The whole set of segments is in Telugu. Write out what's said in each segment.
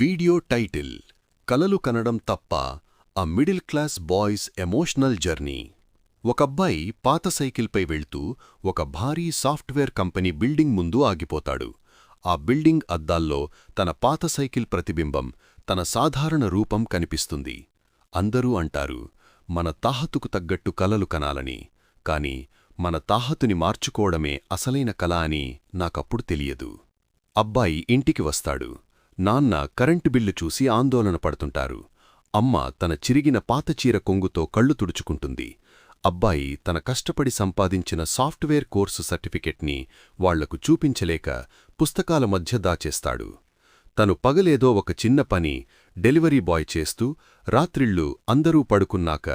వీడియో టైటిల్ కలలు కనడం తప్ప ఆ middle class boys emotional journey. ఒకబ్బాయి పాత సైకిల్పై వెళ్తూ ఒక భారీ సాఫ్ట్వేర్ కంపెనీ బిల్డింగ్ ముందు ఆగిపోతాడు. ఆ బిల్డింగ్ అద్దాల్లో తన పాత సైకిల్ ప్రతిబింబం తన సాధారణ రూపం కనిపిస్తుంది. అందరూ అంటారు మన తాహతుకు తగ్గట్టు కలలు కనాలని కాని మన తాహతుని మార్చుకోవడమే అసలైన కల అని నాకప్పుడు తెలియదు. అబ్బాయి ఇంటికి వస్తాడు. నాన్న కరెంటు బిల్లు చూసి ఆందోళన పడుతుంటారు. అమ్మ తన చిరిగిన పాతచీర కొంగుతో కళ్ళు తుడుచుకుంటుంది. అబ్బాయి తన కష్టపడి సంపాదించిన సాఫ్ట్వేర్ కోర్సు సర్టిఫికెట్ని వాళ్ళకు చూపించలేక పుస్తకాల మధ్య దాచేస్తాడు. తను పగలేదో ఒక చిన్న పని డెలివరీ బాయ్ చేస్తూ రాత్రిళ్ళు అందరూ పడుకున్నాక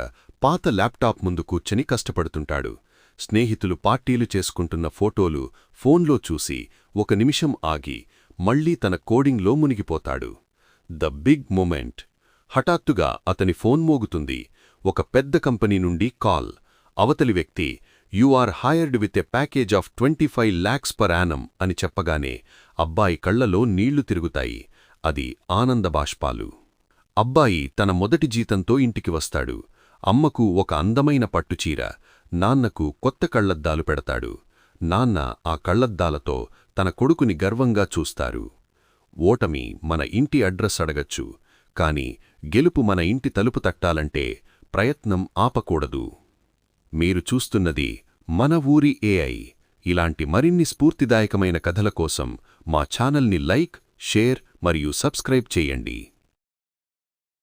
పాత ల్యాప్టాప్ ముందు కూర్చొని కష్టపడుతుంటాడు. స్నేహితులు పార్టీలు చేసుకుంటున్న ఫోటోలు ఫోన్లో చూసి ఒక నిమిషం ఆగి మళ్ళీ తన కోడింగ్లో మునిగిపోతాడు. The big moment. హఠాత్తుగా అతని ఫోన్ మోగుతుంది. ఒక పెద్ద కంపెనీ నుండి కాల్. అవతలి వ్యక్తి you are hired with a package of twenty five lakhs per annum చెప్పగానే అబ్బాయి కళ్ళలో నీళ్ళు తిరుగుతాయి. అది ఆనందబాష్పాలు అబ్బాయి తన మొదటి జీతంతో ఇంటికి వస్తాడు. అమ్మకు ఒక అందమైన పట్టుచీర. నాన్నకు కొత్త కళ్ళద్దాలు పెడతాడు. నాన్న ఆ కళ్ళద్దాలతో తన కొడుకుని గర్వంగా చూస్తారు. ఓటమి మన ఇంటి అడ్రస్ అడగచ్చు కాని గెలుపు మన ఇంటి తలుపు తట్టాలంటే ప్రయత్నం ఆపకూడదు. మీరు చూస్తున్నది మన ఊరి ఏఐ. ఇలాంటి మరిన్ని స్ఫూర్తిదాయకమైన కథల కోసం మా ఛానల్ని లైక్ షేర్ మరియు సబ్స్క్రైబ్ చేయండి.